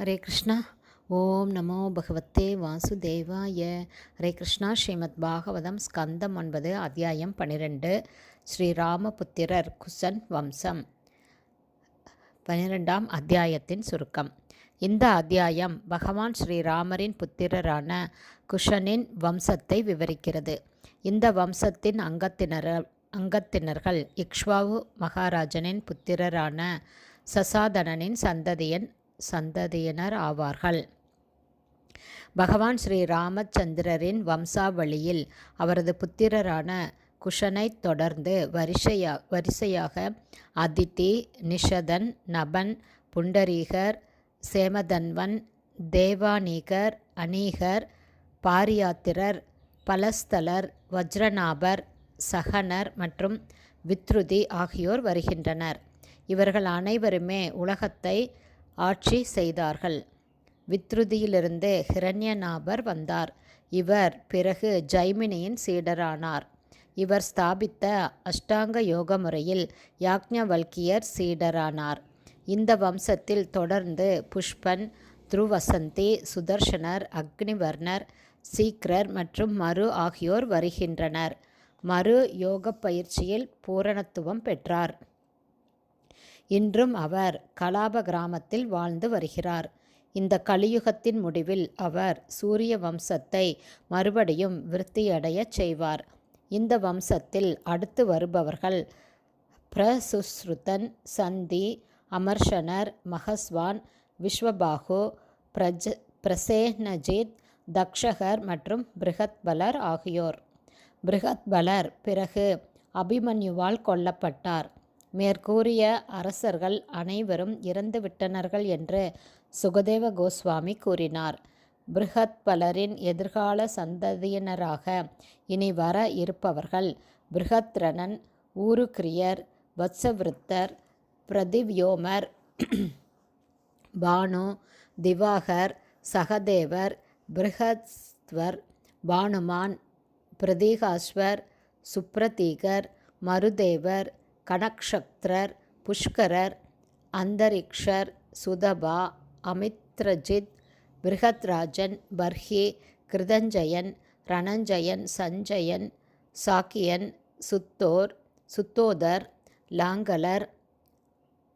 ஹரே கிருஷ்ணா. ஓம் நமோ பகவத்தே வாசுதேவாய. ஹரே கிருஷ்ணா ஸ்ரீமத் பாகவதம் ஸ்கந்தம் ஒன்பது அத்தியாயம் பன்னிரெண்டு ஸ்ரீராமபுத்திரர் குசன் வம்சம். பன்னிரெண்டாம் அத்தியாயத்தின் சுருக்கம். இந்த அத்தியாயம் பகவான் ஸ்ரீராமரின் புத்திரரான குஷனின் வம்சத்தை விவரிக்கிறது. இந்த வம்சத்தின் அங்கத்தினர் அங்கத்தினர்கள் இக்ஷ்வாவு மகாராஜனின் புத்திரரான சசாதனனின் சந்ததியன் சந்ததியினர் ஆவார்கள். பகவான் ஸ்ரீ ராமச்சந்திரரின் வம்சாவளியில் அவரது புத்திரரான குஷனைத் தொடர்ந்து வரிசையா வரிசையாக அதித்தி நிஷதன் நபன் புண்டரீகர் சேமதன்வன் தேவானீகர் அனீகர் பாரியாத்திரர் பலஸ்தலர் வஜ்ரநாபர் சகனர் மற்றும் வித்ருதி ஆகியோர் வருகின்றனர். இவர்கள் அனைவருமே உலகத்தை ஆட்சி செய்தார்கள். வித்ருதியிலிருந்து ஹிரண்யநாபர் வந்தார். இவர் பிறகு ஜைமினியின் சீடரானார். இவர் ஸ்தாபித்த அஷ்டாங்க யோக முறையில் யாக்ஞவல்கியர் சீடரானார். இந்த வம்சத்தில் தொடர்ந்து புஷ்பன் துருவசந்தி சுதர்ஷனர் அக்னிவர்ணர் சீக்ரர் மற்றும் மரு ஆகியோர் வருகின்றனர். மறு யோக பயிற்சியில் பூரணத்துவம் பெற்றார். இன்றும் அவர் கலாப கிராமத்தில் வாழ்ந்து வருகிறார். இந்த கலியுகத்தின் முடிவில் அவர் சூரிய வம்சத்தை மறுபடியும் விருத்தியடையச் செய்வார். இந்த வம்சத்தில் அடுத்து வருபவர்கள் பிரசுஸ்ருதன் சந்தி அமர்ஷனர் மகஸ்வான் விஸ்வபாகு பிரஜ பிரசேனஜித் தக்ஷகர் மற்றும் பிருகத்பலர் ஆகியோர். பிருகத்பலர் பிறகு அபிமன்யுவால் கொல்லப்பட்டார். மேற்கூறிய அரசர்கள் அனைவரும் இறந்துவிட்டனர்கள் என்று சுகதேவ கோஸ்வாமி கூறினார். பிருகத் பலரின் எதிர்கால சந்ததியினராக இனி வர இருப்பவர்கள் பிருகத்ரணன் ஊருக்கிரியர் வத்சவிருத்தர் பிரதிவ்யோமர் பானு திவாகர் சகதேவர் பிருகஸ்வர் பானுமான் பிரதீகாஸ்வர் சுப்ரதீகர் மருதேவர் கனக்ஷத்ரர் புஷ்கரர் அந்தரிக்ஷர் சுதபா அமித்ரஜித் பிருகத்ராஜன் பர்ஹி கிருதஞ்சயன் ரணஞ்சயன் சஞ்சயன் சாக்கியன் சுத்தோர் சுத்தோதர் லாங்கலர்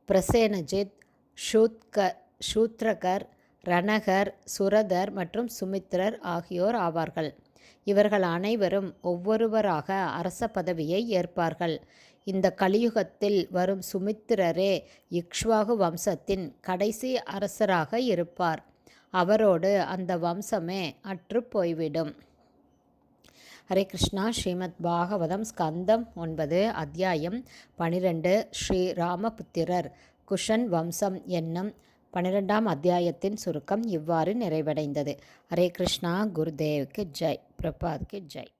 பிரசேனஜித் ஷூத்க ஷூத்ரகர் ரணகர் சுரதர் மற்றும் சுமித்ரர் ஆகியோர் ஆவார்கள். இவர்கள் அனைவரும் ஒவ்வொருவராக அரச பதவியை ஏற்பார்கள். இந்த கலியுகத்தில் வரும் சுமித்திரரே இக்ஷ்வாகு வம்சத்தின் கடைசி அரசராக இருப்பார். அவரோடு அந்த வம்சமே அற்று போய்விடும். ஹரே கிருஷ்ணா. ஸ்ரீமத் பாகவதம் ஸ்கந்தம் ஒன்பது அத்தியாயம் பனிரெண்டு. ஸ்ரீ ராமபுத்திரர் குஷன் வம்சம் என்னும் பன்னிரெண்டாம் அத்தியாயத்தின் சுருக்கம் இவ்வாறு நிறைவடைந்தது. ஹரே கிருஷ்ணா. குருதேவுக்கு ஜெய். பிரபாத்க்கு ஜெய்.